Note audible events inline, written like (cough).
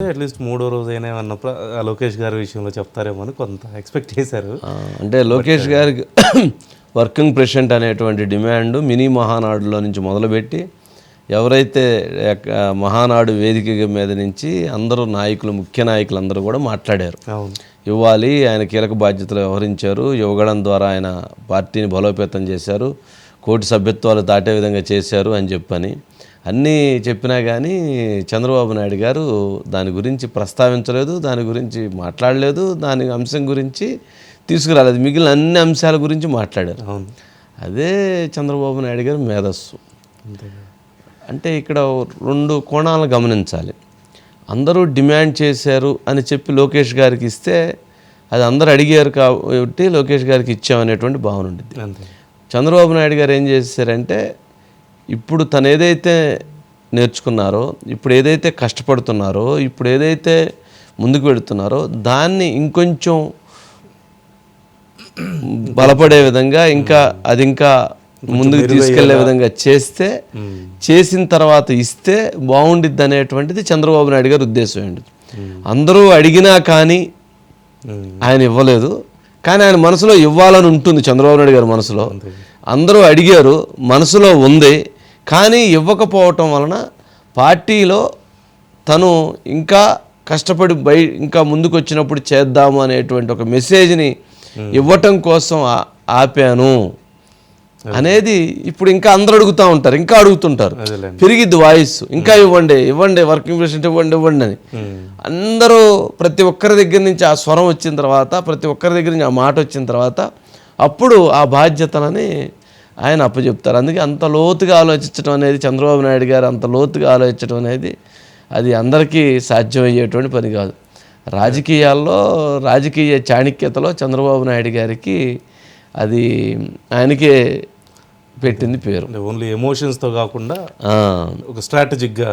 At least మూడో ఏమన్నా ప్ర- ఆ లోకేష్ గారి విషయంలో చెప్తారేమో అని కొంత ఎక్స్పెక్ట్ చేశారు. అంటే లోకేష్ గారికి (coughs) వర్కింగ్ ప్రెసిడెంట్ అనేటువంటి డిమాండ్ మినీ మహానాడులో నుంచి మొదలుపెట్టి ఎవరైతే మహానాడు వేదిక మీద నుంచి అందరూ నాయకులు ముఖ్య నాయకులు అందరూ కూడా మాట్లాడారు. ఇవ్వాలి ఆయన కీలక బాధ్యతలు వ్యవహరించారు. ఇవ్వడం ద్వారా ఆయన పార్టీని బలోపేతం చేశారు. కోటి సభ్యత్వాలు దాటే విధంగా చేశారు అని చెప్పని. అన్నీ చెప్పినా కానీ చంద్రబాబు నాయుడు గారు దాని గురించి ప్రస్తావించలేదు దాని గురించి మాట్లాడలేదు దాని అంశం గురించి తీసుకురాలేదు. మిగిలిన అన్ని అంశాల గురించి మాట్లాడారు. అదే చంద్రబాబు నాయుడు గారు మేధస్సు. అంటే ఇక్కడ రెండు కోణాలను గమనించాలి. అందరూ డిమాండ్ చేశారు అని చెప్పి లోకేష్ గారికి ఇస్తే అది అందరూ అడిగారు కాబట్టి లోకేష్ గారికి ఇచ్చామనేటువంటి భావన ఉండేది అంతే. చంద్రబాబు నాయుడు గారు ఏం చేశారంటే ఇప్పుడు తను ఏదైతే నేర్చుకున్నారో ఇప్పుడు ఏదైతే కష్టపడుతున్నారో ఇప్పుడు ఏదైతే ముందుకు వెళుతున్నారో దాన్ని ఇంకొంచెం బలపడే విధంగా ఇంకా అది ఇంకా ముందుకు తీసుకెళ్ళే విధంగా చేస్తే చేసిన తర్వాత ఇస్తే బాగుండిద్ది అనేటువంటిది చంద్రబాబు నాయుడు గారి ఉద్దేశం అండి అందరూ అడిగినా కానీ. ఆయన ఇవ్వలేదు. కానీ ఆయన మనసులో ఇవ్వాలని ఉంటుంది చంద్రబాబు నాయుడు గారి మనసులో. అందరూ అడిగారు మనసులో ఉంది కానీ ఇవ్వకపోవటం వలన పార్టీలో తను ఇంకా కష్టపడి బయ ఇంకా ముందుకు వచ్చినప్పుడు చేద్దాము అనేటువంటి ఒక మెసేజ్ని ఇవ్వటం కోసం ఆపాను. అనేది ఇప్పుడు ఇంకా అందరూ అడుగుతూ ఉంటారు ఇంకా అడుగుతుంటారు. పెరిగిద్ది వాయిస్ ఇంకా ఇవ్వండి ఇవ్వండి వర్కింగ్ ప్రెసిడెంట్ ఇవ్వండి ఇవ్వండి అని. అందరూ ప్రతి ఒక్కరి దగ్గర నుంచి ఆ స్వరం వచ్చిన తర్వాత ప్రతి ఒక్కరి దగ్గర నుంచి ఆ మాట వచ్చిన తర్వాత అప్పుడు ఆ బాధ్యతలని ఆయన అప్పచెప్తారు. అందుకే అంత లోతుగా ఆలోచించడం అనేది చంద్రబాబు నాయుడు గారు అంత లోతుగా ఆలోచించడం అనేది అది అందరికీ సాధ్యమయ్యేటువంటి పని కాదు. రాజకీయాల్లో రాజకీయ చాణక్యతలో చంద్రబాబు నాయుడు గారికి అది ఆయనకే పెట్టింది పేరు. ఓన్లీ ఎమోషన్స్తో కాకుండా ఒక స్ట్రాటజిక్గా